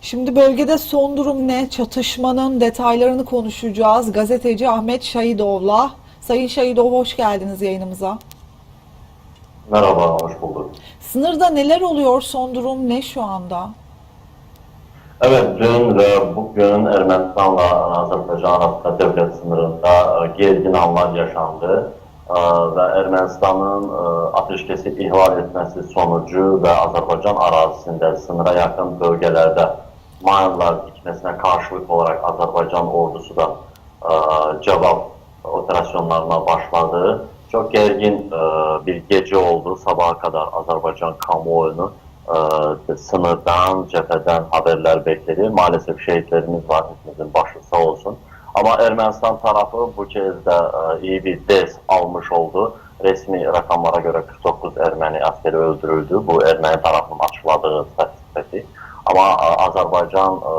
Şimdi bölgede son durum ne? Çatışmanın detaylarını konuşacağız. Gazeteci Ahmet Şahidov'la. Sayın Şahidov hoş geldiniz yayınımıza. Merhaba, hoş bulduk. Sınırda neler oluyor? Son durum ne şu anda? Evet, dün ve bugün Ermənistanla Azərbaycan arasında devlet sınırında e, gergin anlar yaşandı E, ve Ermənistanın e, ateşkesi ihval etmesi sonucu ve Azərbaycan arazisinde sınıra yakın bölgelerde mayınlar dikmesine karşılık olarak Azərbaycan ordusu da e, cevap operasyonlarına başladı. Çok gergin e, bir gece oldu. Sabaha kadar Azerbaycan kamuoyunu e, sınırdan, cepheden haberler bekledi. Maalesef şehitlerimiz var. Hepimizin başı sağ olsun. Ama Ermenistan tarafı bu kez de e, iyi bir ders almış oldu. Resmi rakamlara göre 49 Ermeni askeri öldürüldü. Bu Ermeni tarafının açıkladığı statistik. Ama e, Azerbaycan e,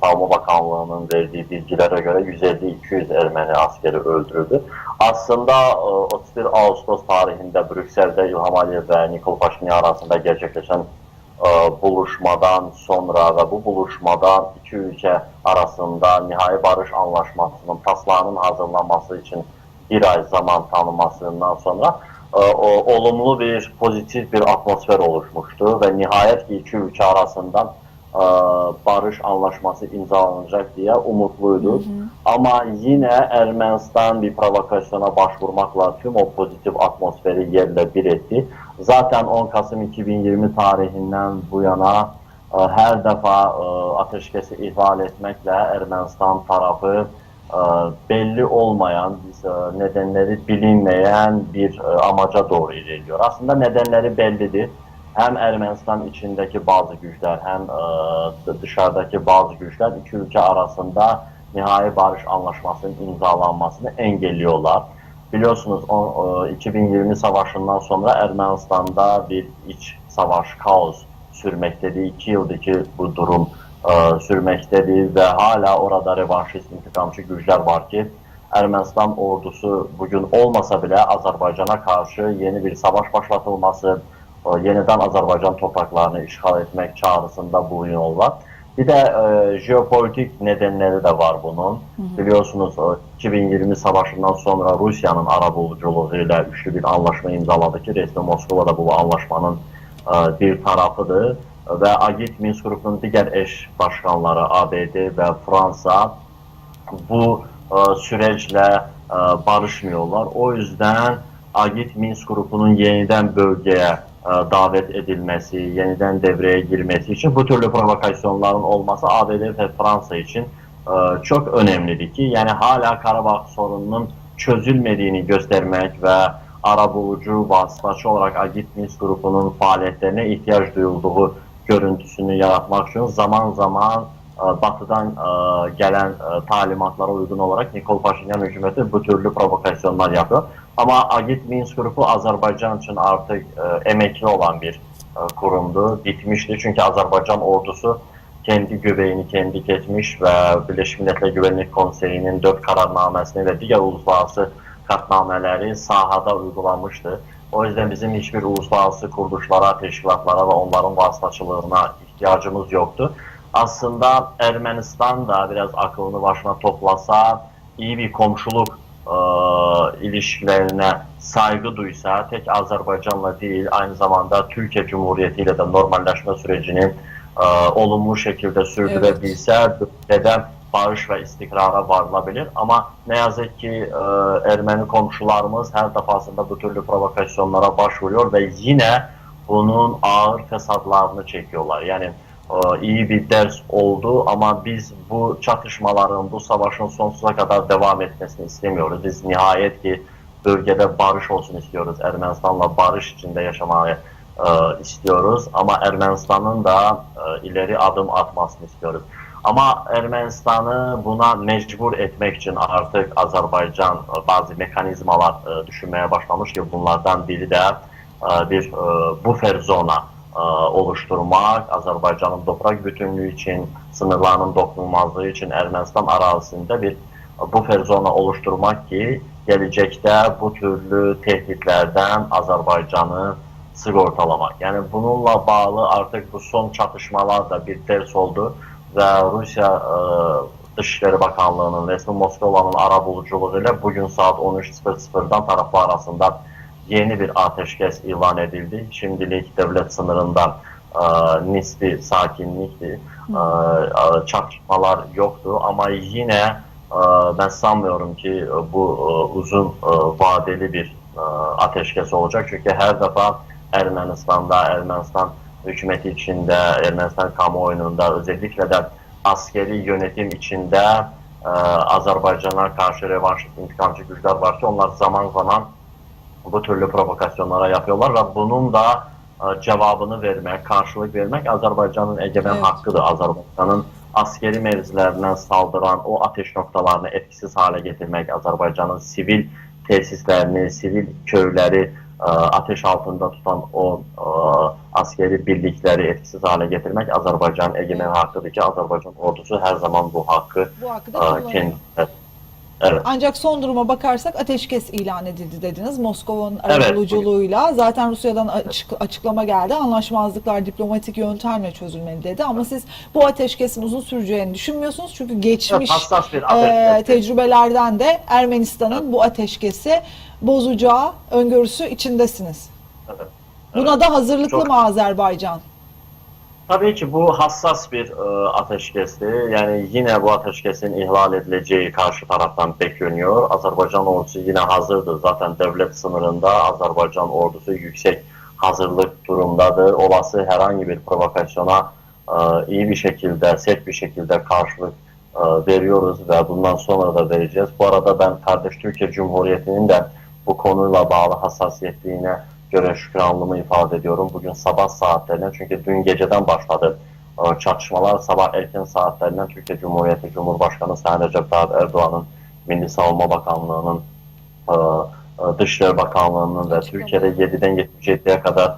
Savunma Bakanlığı'nın verdiği bilgilere göre 150-200 Ermeni askeri öldürüldü. Aslında e, 31 Ağustos tarihinde Brüksel'de İlham Aliyev ve Nikol Paşinyan arasında gerçekleşen e, buluşmadan sonra ve bu buluşmada iki ülke arasında nihai barış anlaşmasının taslağının hazırlanması için bir ay zaman tanımasından sonra e, olumlu bir pozitif bir atmosfer oluşmuştu ve nihayet ki iki ülke arasından e, barış anlaşması imzalanacak diye umutluydu. Ama yine Ermenistan bir provokasyona başvurmakla tüm o pozitif atmosferi yerle bir etti. Zaten 10 Kasım 2020 tarihinden bu yana e, her defa e, ateşkesi ihlal etmekle Ermenistan tarafı belli olmayan, biz, e, nedenleri bilinmeyen bir amaca doğru ilerliyor. Aslında nedenleri bellidir. Hem Ermenistan içindeki bazı güçler hem e, dışarıdaki bazı güçler iki ülke arasında nihai barış anlaşmasının imzalanmasını engelliyorlar. Biliyorsunuz o, e, 2020 savaşından sonra Ermenistan'da bir iç savaş, kaos sürmektedir. İki yıldır ki bu durum e, sürmektedir ve hala orada revanşist intikamçı güçler var ki Ermenistan ordusu bugün olmasa bile Azerbaycan'a karşı yeni bir savaş başlatılması, yeniden Azerbaycan topraklarını işgal etmek çağrısında bulunuyorlar. Bir de e, jeopolitik nedenleri de var bunun. Biliyorsunuz e, 2020 savaşından sonra Rusya'nın arabuluculuğuyla üçlü bir anlaşma imzaladı ki resmi Moskova'da bu anlaşmanın e, bir tarafıdır. Ve Agit Minsk grubunun diğer eş başkanları ABD ve Fransa bu e, süreçle e, barışmıyorlar. O yüzden Agit Minsk grubunun yeniden bölgeye e, davet edilmesi, yeniden devreye girmesi için bu türlü provokasyonların olması ABD ve Fransa için e, çok önemlidir ki yani hala Karabağ sorununun çözülmediğini göstermek ve arabulucu vasıtacı olarak Agit Minsk grubunun faaliyetlerine ihtiyaç duyulduğu görüntüsünü yaratmak için zaman zaman e, batıdan e, gelen e, talimatlara uygun olarak Nikol Paşinyan hükümeti bu türlü provokasyonlar yapıyor. Ama Agit Minsk grubu Azerbaycan için artık e, emekli olan bir e, kurumdu. Bitmişti çünkü Azerbaycan ordusu kendi göbeğini kendi kesmiş ve Birleşmiş Milletler Güvenlik Konseyi'nin dört kararnamesini ve diğer uluslararası kartnameleri sahada uygulamıştı. O yüzden bizim hiçbir uluslararası kuruluşlara, teşkilatlara ve onların vasıtaçılığına ihtiyacımız yoktu. Aslında Ermenistan da biraz aklını başına toplasa, iyi bir komşuluk e, ilişkilerine saygı duysa, tek Azerbaycan'la değil, aynı zamanda Türkiye Cumhuriyeti ile de normalleşme sürecini e, olumlu şekilde sürdürebilse, bölgede barış ve istikrara varılabilir. Ama ne yazık ki e, Ermeni komşularımız her defasında bu türlü provokasyonlara başvuruyor ve yine bunun ağır fesadlarını çekiyorlar. Yani iyi bir ders oldu ama biz bu çatışmaların, bu savaşın sonsuza kadar devam etmesini istemiyoruz. Biz nihayet ki bölgede barış olsun istiyoruz. Ermenistan'la barış içinde yaşamayı e, istiyoruz ama Ermenistan'ın da e, ileri adım atmasını istiyoruz. Ama Ermenistan'ı buna mecbur etmek için artık Azerbaycan e, bazı mekanizmalar e, düşünmeye başlamış ki bunlardan biri de e, bir e, buffer zona oluşturmaq, Azərbaycanın torpaq bütünlüyü üçün, sınırlarının toxunulmazlığı üçün Ermənistan ərazisində bir bufer zona oluşturmaq ki, gələcəkdə bu türlü təhdidlərdən Azərbaycanı sığortalamaq. Yəni bununla bağlı artıq bu son çatışmalar da bir dərs oldu və Rusiya ə, Dışişləri Bakanlığının, resmi Moskovanın arabuluculuğu ilə bu gün saat 13:00-dan tərəflər arasında yeni bir ateşkes ilan edildi. Şimdilik devlet sınırından e, nispi sakinlikti. E, e, çatışmalar yoktu ama yine e, ben sanmıyorum ki bu e, uzun e, vadeli bir e, ateşkes olacak. Çünkü her defa Ermenistan'da, Ermenistan hükümeti içinde, Ermenistan kamuoyunda özellikle de askeri yönetim içinde e, Azerbaycan'a karşı revanşist intikamcı güçler var ki onlar zaman zaman bu türlü provokasyonlara yapıyorlar və bunun da ə, cavabını vermək, qarşılıq vermək Azərbaycanın egemen evet. haqqıdır. Azərbaycanın askeri mevzilərindən saldıran o ateş noktalarını etkisiz hale getirmək, Azərbaycanın sivil tesislərini, sivil köyləri e, ə, ateş altında tutan o ə, askeri birlikləri etkisiz hale getirmək Azərbaycanın egemen haqqıdır ki, Azərbaycan ordusu hər zaman bu haqqı, bu haqqı ə, kendi Evet. Ancak son duruma bakarsak ateşkes ilan edildi dediniz Moskova'nın Evet, arabuluculuğuyla. Zaten Rusya'dan açık- açıklama geldi. Anlaşmazlıklar diplomatik yöntemle çözülmeli dedi. Ama siz bu ateşkesin uzun süreceğini düşünmüyorsunuz. Çünkü geçmiş Evet, e, tecrübelerden de Ermenistan'ın bu ateşkesi bozacağı öngörüsü içindesiniz. Evet. Buna da hazırlıklı Çok- mı Azerbaycan? Tabii ki bu hassas bir e, ateşkesti. Yani yine bu ateşkesin ihlal edileceği karşı taraftan bekleniyor. Azerbaycan ordusu yine hazırdır. Zaten devlet sınırında Azerbaycan ordusu yüksek hazırlık durumdadır. Olası herhangi bir provokasyona e, iyi bir şekilde, sert bir şekilde karşılık e, veriyoruz ve bundan sonra da vereceğiz. Bu arada ben kardeş Türkiye Cumhuriyeti'nin de bu konuyla bağlı hassasiyetliğine göre şükranlığımı ifade ediyorum. Bugün sabah saatlerine çünkü dün geceden başladı e, çatışmalar. Sabah erken saatlerinden Türkiye Cumhuriyeti Cumhurbaşkanı Sayın Recep Tayyip Erdoğan'ın Milli Savunma Bakanlığı'nın e, e, Dışişleri Bakanlığı'nın ve. Türkiye'de 7'den 77'ye kadar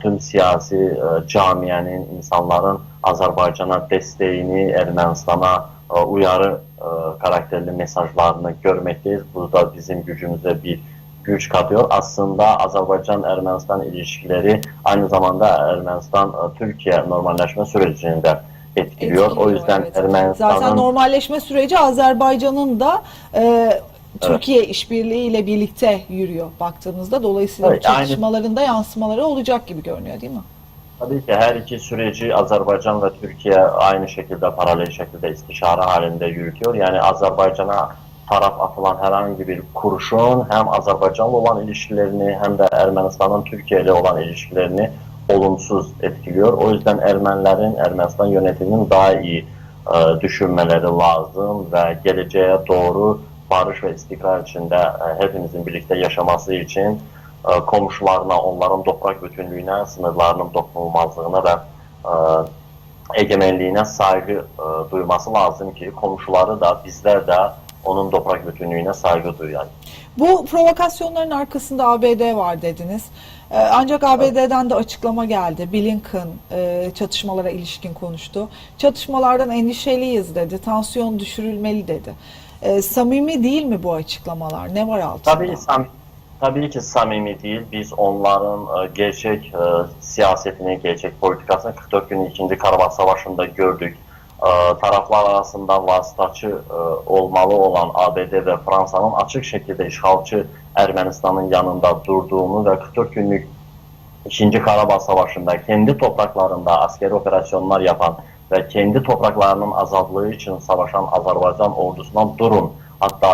tüm siyasi camiyenin, insanların Azerbaycan'a desteğini, Ermenistan'a uyarı karakterli mesajlarını görmekteyiz. Bu da bizim gücümüze bir güç katıyor. Aslında Azerbaycan-Ermenistan ilişkileri aynı zamanda Ermenistan-Türkiye normalleşme sürecini de etkiliyor. O Etkiliyor, yüzden evet. Ermenistan'ın Zaten normalleşme süreci Azerbaycan'ın da e, Türkiye işbirliğiyle birlikte yürüyor baktığımızda. Dolayısıyla Evet, bu aynı- çatışmalarında yansımaları olacak gibi görünüyor değil mi? Tabii ki her iki süreci Azerbaycan ve Türkiye aynı şekilde paralel şekilde istişare halinde yürütüyor. Yani Azerbaycan'a taraf atılan herhangi bir kurşun hem Azerbaycan'la olan ilişkilerini hem de Ermenistan'ın Türkiye ile olan ilişkilerini olumsuz etkiliyor. O yüzden Ermenilerin, Ermenistan yönetiminin daha iyi e, düşünmeleri lazım ve geleceğe doğru barış ve istikrar içinde e, hepimizin birlikte yaşaması için e, komşularına, onların toprak bütünlüğüne, sınırlarının dokunulmazlığına ve e, egemenliğine saygı e, duyması lazım ki komşuları da bizler de onun toprak bütünlüğüne saygı duyalım. Bu provokasyonların arkasında ABD var dediniz. E, ancak ABD'den de açıklama geldi. Blinken e, çatışmalara ilişkin konuştu. Çatışmalardan endişeliyiz dedi. Tansiyon düşürülmeli dedi. E, samimi değil mi bu açıklamalar? Ne var altında? Tabii, sam tabii ki samimi değil. Biz onların e, gerçek e, siyasetini, gerçek politikasını 44 gün 2. Karabağ Savaşı'nda gördük. tərəflər arasında vasitəçi olmalı olan ABD və Fransanın açıq şəkildə işğalçı Ermənistanın yanında durduğunu və 44 günlük 2-ci Qarabağ savaşında kendi torpaqlarında askeri operasyonlar yapan və kendi torpaqlarının azadlığı üçün savaşan Azərbaycan ordusuna durun, hətta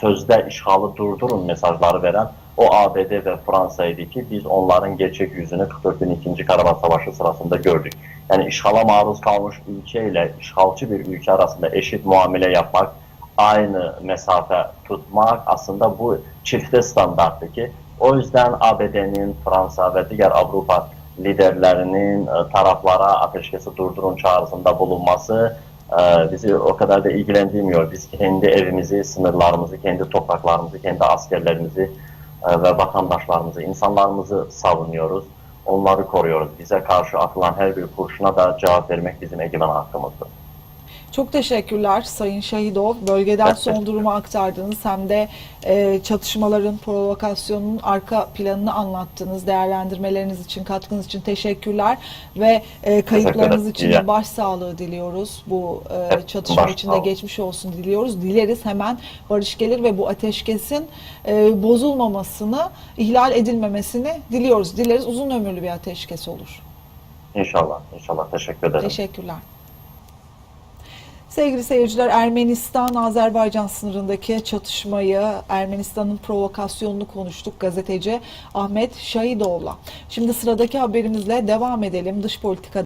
sözdə işğalı durdurun mesajları verən o ABD ve Fransa'ydı ki biz onların gerçek yüzünü 44 gün 2. Karabağ Savaşı sırasında gördük. Yani işgala maruz kalmış ülke ile işgalci bir ülke arasında eşit muamele yapmak, aynı mesafe tutmak aslında bu çifte standarttı ki o yüzden ABD'nin, Fransa ve diğer Avrupa liderlerinin e, taraflara ateşkesi durdurun çağrısında bulunması e, bizi o kadar da ilgilendirmiyor. Biz kendi evimizi, sınırlarımızı, kendi topraklarımızı, kendi askerlerimizi ve vatandaşlarımızı, insanlarımızı savunuyoruz. Onları koruyoruz. Bize karşı atılan her bir kurşuna da cevap vermek bizim egemen hakkımızdır. Çok teşekkürler Sayın Şahidov. Bölgeden son durumu aktardınız. Hem de e, çatışmaların, provokasyonun arka planını anlattınız. Değerlendirmeleriniz için, katkınız için teşekkürler. Ve e, kayıplarınız için de başsağlığı diliyoruz. Bu e, çatışma başsağlığı. içinde geçmiş olsun diliyoruz. Dileriz hemen barış gelir ve bu ateşkesin e, bozulmamasını, ihlal edilmemesini diliyoruz. Dileriz uzun ömürlü bir ateşkes olur. İnşallah, inşallah. Teşekkür ederim. Teşekkürler. Sevgili seyirciler, Ermenistan-Azerbaycan sınırındaki çatışmayı, Ermenistan'ın provokasyonunu konuştuk gazeteci Ahmet Şahidov'la. Şimdi sıradaki haberimizle devam edelim. Dış politika